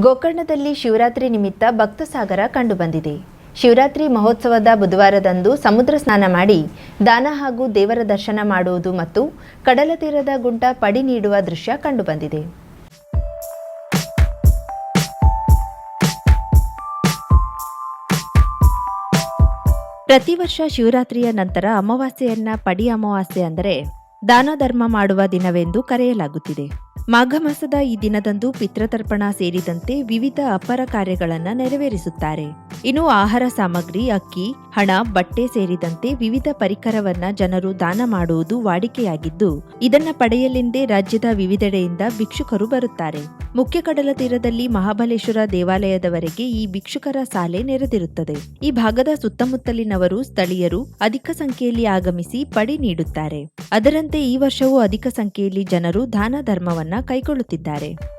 ಗೋಕರ್ಣದಲ್ಲಿ ಶಿವರಾತ್ರಿ ನಿಮಿತ್ತ ಭಕ್ತಸಾಗರ ಕಂಡುಬಂದಿದೆ. ಶಿವರಾತ್ರಿ ಮಹೋತ್ಸವದ ಬುಧವಾರದಂದು ಸಮುದ್ರ ಸ್ನಾನ ಮಾಡಿ ದಾನ ಹಾಗೂ ದೇವರ ದರ್ಶನ ಮಾಡುವುದು ಮತ್ತು ಕಡಲ ತೀರದ ಗುಂಟ ಪಡಿ ನೀಡುವ ದೃಶ್ಯ ಕಂಡುಬಂದಿದೆ. ಪ್ರತಿ ವರ್ಷ ಶಿವರಾತ್ರಿಯ ನಂತರ ಅಮಾವಾಸ್ಯೆಯನ್ನ ಪಡಿ ಅಮಾವಾಸ್ಯೆ ಅಂದರೆ ದಾನ ಧರ್ಮ ಮಾಡುವ ದಿನವೆಂದು ಕರೆಯಲಾಗುತ್ತಿದೆ. ಮಾಘ ಮಾಸದ ಈ ದಿನದಂದು ಪಿತೃತರ್ಪಣ ಸೇರಿದಂತೆ ವಿವಿಧ ಅಪರ ಕಾರ್ಯಗಳನ್ನು ನೆರವೇರಿಸುತ್ತಾರೆ. ಇನ್ನು ಆಹಾರ ಸಾಮಗ್ರಿ, ಅಕ್ಕಿ, ಹಣ, ಬಟ್ಟೆ ಸೇರಿದಂತೆ ವಿವಿಧ ಪರಿಕರವನ್ನ ಜನರು ದಾನ ಮಾಡುವುದು ವಾಡಿಕೆಯಾಗಿದ್ದು, ಇದನ್ನ ಪಡೆಯಲೆಂದೇ ರಾಜ್ಯದ ವಿವಿಧೆಡೆಯಿಂದ ಭಿಕ್ಷುಕರು ಬರುತ್ತಾರೆ. ಮುಖ್ಯ ಕಡಲ ತೀರದಲ್ಲಿ ಮಹಾಬಲೇಶ್ವರ ದೇವಾಲಯದವರೆಗೆ ಈ ಭಿಕ್ಷುಕರ ಸಾಲೆ ನೆರೆದಿರುತ್ತದೆ. ಈ ಭಾಗದ ಸುತ್ತಮುತ್ತಲಿನವರು ಸ್ಥಳೀಯರು ಅಧಿಕ ಸಂಖ್ಯೆಯಲ್ಲಿ ಆಗಮಿಸಿ ಪಡಿ ನೀಡುತ್ತಾರೆ. ಅದರಂತೆ ಈ ವರ್ಷವೂ ಅಧಿಕ ಸಂಖ್ಯೆಯಲ್ಲಿ ಜನರು ದಾನ ಧರ್ಮವನ್ನ ಕೈಗೊಳ್ಳುತ್ತಿದ್ದಾರೆ.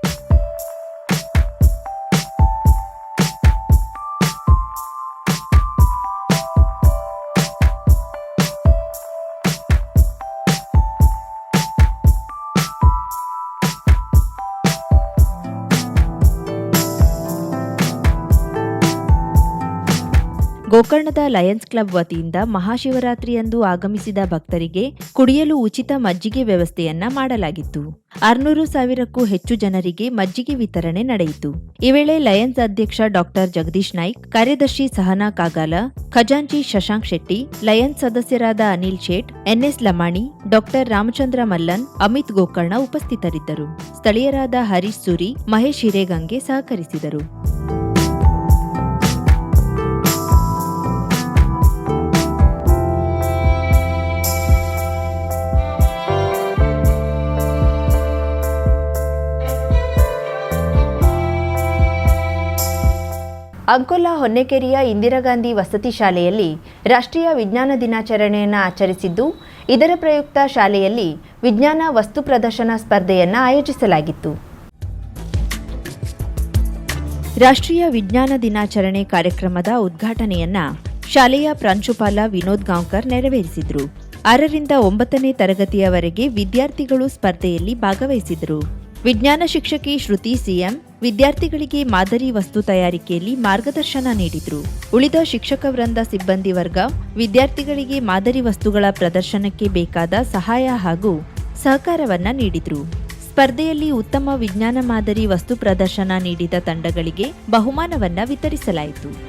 ಗೋಕರ್ಣದ ಲಯನ್ಸ್ ಕ್ಲಬ್ ವತಿಯಿಂದ ಮಹಾಶಿವರಾತ್ರಿಯಂದು ಆಗಮಿಸಿದ ಭಕ್ತರಿಗೆ ಕುಡಿಯಲು ಉಚಿತ ಮಜ್ಜಿಗೆ ವ್ಯವಸ್ಥೆಯನ್ನ ಮಾಡಲಾಗಿತ್ತು. ಆರ್ನೂರು ಸಾವಿರಕ್ಕೂ ಹೆಚ್ಚು ಜನರಿಗೆ ಮಜ್ಜಿಗೆ ವಿತರಣೆ ನಡೆಯಿತು. ಈ ವೇಳೆ ಲಯನ್ಸ್ ಅಧ್ಯಕ್ಷ ಡಾಕ್ಟರ್ ಜಗದೀಶ್ ನಾಯ್ಕ್, ಕಾರ್ಯದರ್ಶಿ ಸಹನಾ ಕಾಗಾಲ, ಖಜಾಂಚಿ ಶಶಾಂಕ್ ಶೆಟ್ಟಿ, ಲಯನ್ಸ್ ಸದಸ್ಯರಾದ ಅನಿಲ್ ಶೇಟ್, ಎನ್ಎಸ್ ಲಮಾಣಿ ಡಾಕ್ಟರ್ ರಾಮಚಂದ್ರ ಮಲ್ಲನ್, ಅಮಿತ್ ಗೋಕರ್ಣ ಉಪಸ್ಥಿತರಿದ್ದರು. ಸ್ಥಳೀಯರಾದ ಹರೀಶ್ ಸೂರಿ, ಮಹೇಶ್ ಹಿರೇಗಂಗೆ ಸಹಕರಿಸಿದರು. ಅಂಕೋಲಾ ಹೊನ್ನೆಕೆರೆಯ ಇಂದಿರಾಗಾಂಧಿ ವಸತಿ ಶಾಲೆಯಲ್ಲಿ ರಾಷ್ಟ್ರೀಯ ವಿಜ್ಞಾನ ದಿನಾಚರಣೆಯನ್ನು ಆಚರಿಸಿದ್ದು, ಇದರ ಪ್ರಯುಕ್ತ ಶಾಲೆಯಲ್ಲಿ ವಿಜ್ಞಾನ ವಸ್ತು ಪ್ರದರ್ಶನ ಸ್ಪರ್ಧೆಯನ್ನು ಆಯೋಜಿಸಲಾಗಿತ್ತು. ರಾಷ್ಟ್ರೀಯ ವಿಜ್ಞಾನ ದಿನಾಚರಣೆ ಕಾರ್ಯಕ್ರಮದ ಉದ್ಘಾಟನೆಯನ್ನ ಶಾಲೆಯ ಪ್ರಾಂಶುಪಾಲ ವಿನೋದ್ ಗಾಂವ್ಕರ್ ನೆರವೇರಿಸಿದರು. ಆರರಿಂದ ಒಂಬತ್ತನೇ ತರಗತಿಯವರೆಗೆ ವಿದ್ಯಾರ್ಥಿಗಳು ಸ್ಪರ್ಧೆಯಲ್ಲಿ ಭಾಗವಹಿಸಿದರು. ವಿಜ್ಞಾನ ಶಿಕ್ಷಕಿ ಶ್ರುತಿ ಸಿಎಂ ವಿದ್ಯಾರ್ಥಿಗಳಿಗೆ ಮಾದರಿ ವಸ್ತು ತಯಾರಿಕೆಯಲ್ಲಿ ಮಾರ್ಗದರ್ಶನ ನೀಡಿದ್ರು. ಉಳಿದ ಶಿಕ್ಷಕ ವೃಂದ ಸಿಬ್ಬಂದಿ ವರ್ಗ ವಿದ್ಯಾರ್ಥಿಗಳಿಗೆ ಮಾದರಿ ವಸ್ತುಗಳ ಪ್ರದರ್ಶನಕ್ಕೆ ಬೇಕಾದ ಸಹಾಯ ಹಾಗೂ ಸಹಕಾರವನ್ನ ನೀಡಿದ್ರು. ಸ್ಪರ್ಧೆಯಲ್ಲಿ ಉತ್ತಮ ವಿಜ್ಞಾನ ಮಾದರಿ ವಸ್ತು ಪ್ರದರ್ಶನ ನೀಡಿದ ತಂಡಗಳಿಗೆ ಬಹುಮಾನವನ್ನ ವಿತರಿಸಲಾಯಿತು.